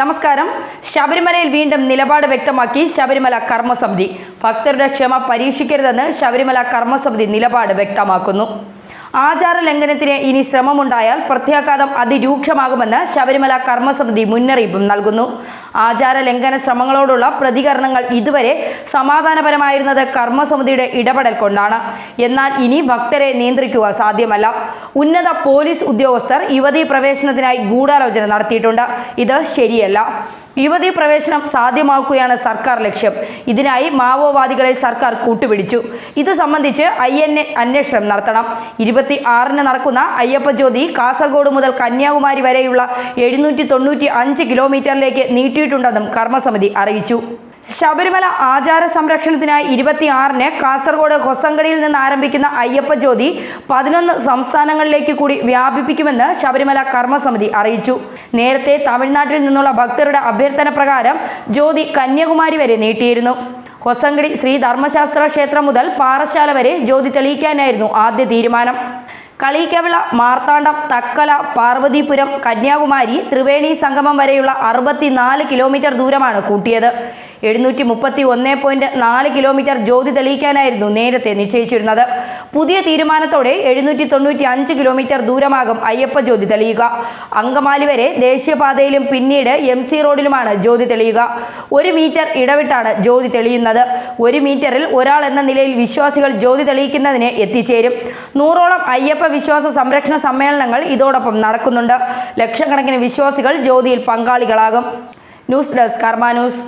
നമസ്കാരം. ശബരിമലയിൽ വീണ്ടും നിലപാട് വ്യക്തമാക്കി ശബരിമല കർമ്മസമിതി. ഭക്തരുടെ ക്ഷമ പരീക്ഷിക്കരുതെന്ന് ശബരിമല കർമ്മസമിതി നിലപാട് വ്യക്തമാക്കുന്നു. ആചാര ലംഘനത്തിന് ഇനി ശ്രമമുണ്ടായാൽ പ്രത്യാഘാതം അതിരൂക്ഷമാകുമെന്ന് ശബരിമല കർമ്മസമിതി മുന്നറിയിപ്പും നൽകുന്നു. ആചാര ലംഘന ശ്രമങ്ങളോടുള്ള പ്രതികരണങ്ങൾ ഇതുവരെ സമാധാനപരമായിരുന്നത് കർമ്മസമിതിയുടെ ഇടപെടൽ കൊണ്ടാണ്. എന്നാൽ ഇനി ഭക്തരെ നിയന്ത്രിക്കുക സാധ്യമല്ല. ഉന്നത പോലീസ് ഉദ്യോഗസ്ഥർ യുവതീ പ്രവേശനത്തിനായി ഗൂഢാലോചന നടത്തിയിട്ടുണ്ട്. ഇത് ശരിയല്ല. യുവതീ പ്രവേശനം സാധ്യമാക്കുകയാണ് സർക്കാർ ലക്ഷ്യം. ഇതിനായി മാവോവാദികളെ സർക്കാർ കൂട്ടുപിടിച്ചു. ഇത് സംബന്ധിച്ച് ഐ എൻ എ അന്വേഷണം നടത്തണം. ഇരുപത്തി ആറിന് നടക്കുന്ന അയ്യപ്പ ജ്യോതി കാസർഗോഡ് മുതൽ കന്യാകുമാരി വരെയുള്ള എഴുന്നൂറ്റി തൊണ്ണൂറ്റി അഞ്ച് കിലോമീറ്ററിലേക്ക് നീട്ടിയിട്ടുണ്ടെന്നും കർമ്മസമിതി അറിയിച്ചു. ശബരിമല ആചാര സംരക്ഷണത്തിനായി ഇരുപത്തിയാറിന് കാസർഗോഡ് ഹൊസങ്കടിയിൽ നിന്ന് ആരംഭിക്കുന്ന അയ്യപ്പ ജ്യോതി പതിനൊന്ന് സംസ്ഥാനങ്ങളിലേക്ക് കൂടി വ്യാപിപ്പിക്കുമെന്ന് ശബരിമല കർമ്മസമിതി അറിയിച്ചു. നേരത്തെ തമിഴ്നാട്ടിൽ നിന്നുള്ള ഭക്തരുടെ അഭ്യർത്ഥന പ്രകാരം ജ്യോതി കന്യാകുമാരി വരെ നീട്ടിയിരുന്നു. ഹൊസങ്കടി ശ്രീ ധർമ്മശാസ്ത്ര ക്ഷേത്രം മുതൽ പാറശാല വരെ ജ്യോതി തെളിയിക്കാനായിരുന്നു ആദ്യ തീരുമാനം. കളീക്കവിള മാർത്താണ്ഡം തക്കല പാർവതിപുരം കന്യാകുമാരി ത്രിവേണി സംഗമം വരെയുള്ള അറുപത്തിനാല് കിലോമീറ്റർ ദൂരമാണ് കൂട്ടിയത്. എഴുന്നൂറ്റി മുപ്പത്തി ഒന്ന് പോയിന്റ് നാല് കിലോമീറ്റർ ജ്യോതി തെളിയിക്കാനായിരുന്നു നേരത്തെ നിശ്ചയിച്ചിരുന്നത്. പുതിയ തീരുമാനത്തോടെ എഴുന്നൂറ്റി തൊണ്ണൂറ്റി അഞ്ച് കിലോമീറ്റർ ദൂരമാകും അയ്യപ്പ ജ്യോതി തെളിയുക. അങ്കമാലി വരെ ദേശീയപാതയിലും പിന്നീട് എം സി റോഡിലുമാണ് ജ്യോതി തെളിയുക. ഒരു മീറ്റർ ഇടവിട്ടാണ് ജ്യോതി തെളിയുന്നത്. ഒരു മീറ്ററിൽ ഒരാൾ എന്ന നിലയിൽ വിശ്വാസികൾ ജ്യോതി തെളിയിക്കുന്നതിന് എത്തിച്ചേരും. നൂറോളം അയ്യപ്പ വിശ്വാസ സംരക്ഷണ സമ്മേളനങ്ങൾ ഇതോടൊപ്പം നടക്കുന്നുണ്ട്. ലക്ഷക്കണക്കിന് വിശ്വാസികൾ ജ്യോതിയിൽ പങ്കാളികളാകും. News desk Karma news.